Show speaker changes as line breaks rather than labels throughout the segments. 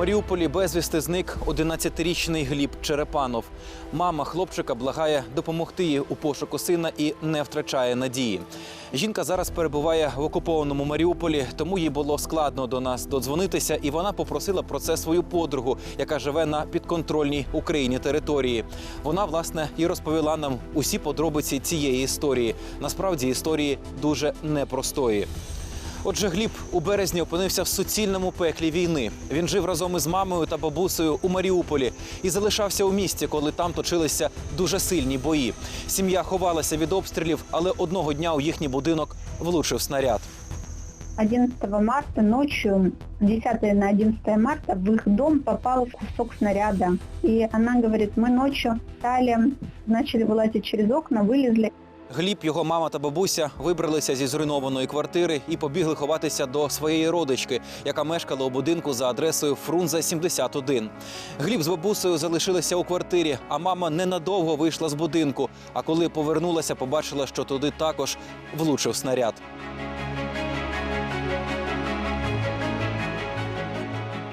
Маріуполі безвісти зник 11-річний Гліб Черепанов. Мама хлопчика благає допомогти їй у пошуку сина і не втрачає надії. Жінка зараз перебуває в окупованому Маріуполі, тому їй було складно до нас додзвонитися, і вона попросила про це свою подругу, яка живе на підконтрольній Україні території. Вона власне і розповіла нам усі подробиці цієї історії. Насправді історії дуже непростої. Отже, Гліб у березні опинився в суцільному пеклі війни. Він жив разом із мамою та бабусею у Маріуполі і залишався у місті, коли там точилися дуже сильні бої. Сім'я ховалася від обстрілів, але одного дня у їхній будинок влучив снаряд.
11 марта ночью, 10 на 11 марта, в их дом попал кусок снаряда. И она говорит, мы ночью встали, начали вылазить через окна, вылезли.
Гліб, його мама та бабуся вибралися зі зруйнованої квартири і побігли ховатися до своєї родички, яка мешкала у будинку за адресою Фрунзе 71. Гліб з бабусею залишилися у квартирі, а мама ненадовго вийшла з будинку. А коли повернулася, побачила, що туди також влучив снаряд.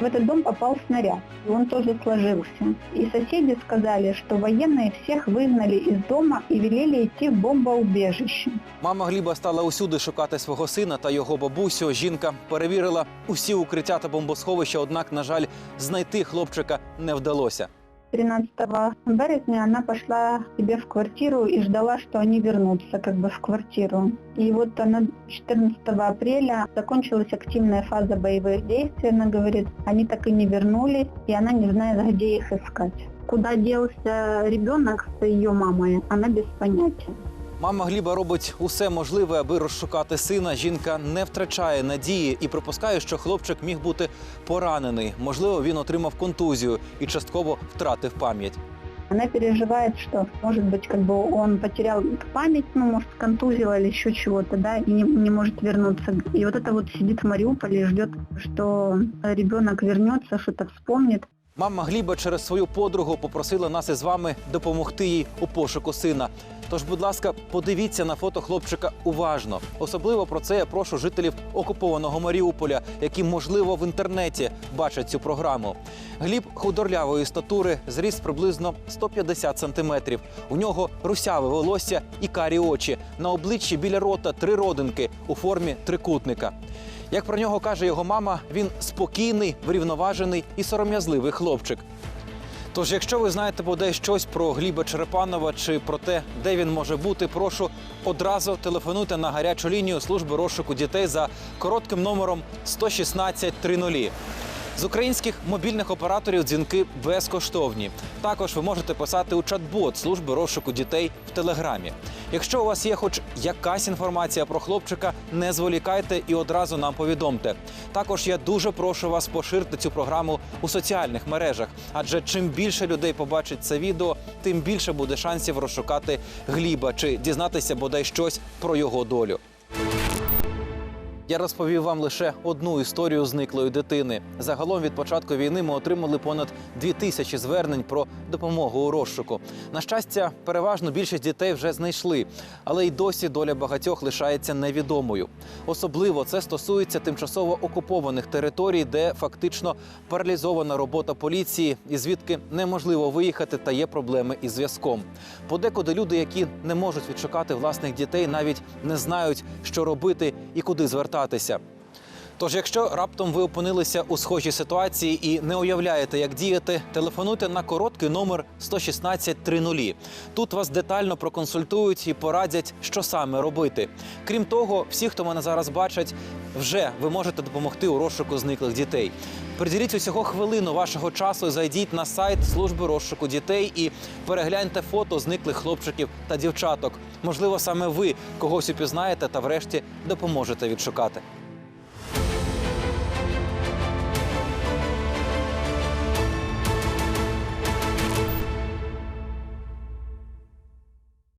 В этот дом попал снаряд, и он тоже сложился. И соседи сказали, что военные всех выгнали из дома и велели идти в бомбоубежище.
Мама Гліба стала усюди шукати свого сина та його бабусю. Жінка перевірила усі укриття та бомбосховища, однак, на жаль, знайти хлопчика не вдалося.
13 березня она пошла к себе в квартиру и ждала, что они вернутся как бы в квартиру. И вот она 14 апреля закончилась активная фаза боевых действий, она говорит, они так и не вернулись, и она не знает, где их искать. Куда делся ребенок с ее мамой, она без понятия.
Мама Гліба робить усе можливе, аби розшукати сина. Жінка не втрачає надії і припускає, що хлопчик міг бути поранений. Можливо, він отримав контузію і частково втратив пам'ять.
Она переживает, что, может быть, как бы он потерял память, ну, может, контузило или еще чего-то, да, и не, не может вернуться. И вот это вот сидит в Мариуполе и ждет, что ребенок вернется, что-то вспомнит.
Мама Гліба через свою подругу попросила нас із вами допомогти їй у пошуку сина. Тож, будь ласка, подивіться на фото хлопчика уважно. Особливо про це я прошу жителів окупованого Маріуполя, які, можливо, в інтернеті бачать цю програму. Гліб худорлявої статури, зріст приблизно 150 сантиметрів. У нього русяве волосся і карі очі. На обличчі біля рота три родинки у формі трикутника. Як про нього каже його мама, він спокійний, врівноважений і сором'язливий хлопчик. Тож, якщо ви знаєте бодай щось про Гліба Черепанова чи про те, де він може бути, прошу одразу телефонуйте на гарячу лінію служби розшуку дітей за коротким номером 116 30. З українських мобільних операторів дзвінки безкоштовні. Також ви можете писати у чат-бот служби розшуку дітей в телеграмі. Якщо у вас є хоч якась інформація про хлопчика, не зволікайте і одразу нам повідомте. Також я дуже прошу вас поширити цю програму у соціальних мережах, адже чим більше людей побачить це відео, тим більше буде шансів розшукати Гліба чи дізнатися бодай щось про його долю. Я розповів вам лише одну історію зниклої дитини. Загалом від початку війни ми отримали понад дві тисячі звернень про допомогу у розшуку. На щастя, переважно більшість дітей вже знайшли, але й досі доля багатьох лишається невідомою. Особливо це стосується тимчасово окупованих територій, де фактично паралізована робота поліції, і звідки неможливо виїхати та є проблеми із зв'язком. Подекуди люди, які не можуть відшукати власних дітей, навіть не знають, що робити і куди звертатися повертатися. Тож, якщо раптом ви опинилися у схожій ситуації і не уявляєте, як діяти, телефонуйте на короткий номер 116 30. Тут вас детально проконсультують і порадять, що саме робити. Крім того, всі, хто мене зараз бачать, вже ви можете допомогти у розшуку зниклих дітей. Приділіть усього хвилину вашого часу, зайдіть на сайт служби розшуку дітей і перегляньте фото зниклих хлопчиків та дівчаток. Можливо, саме ви когось упізнаєте та врешті допоможете відшукати.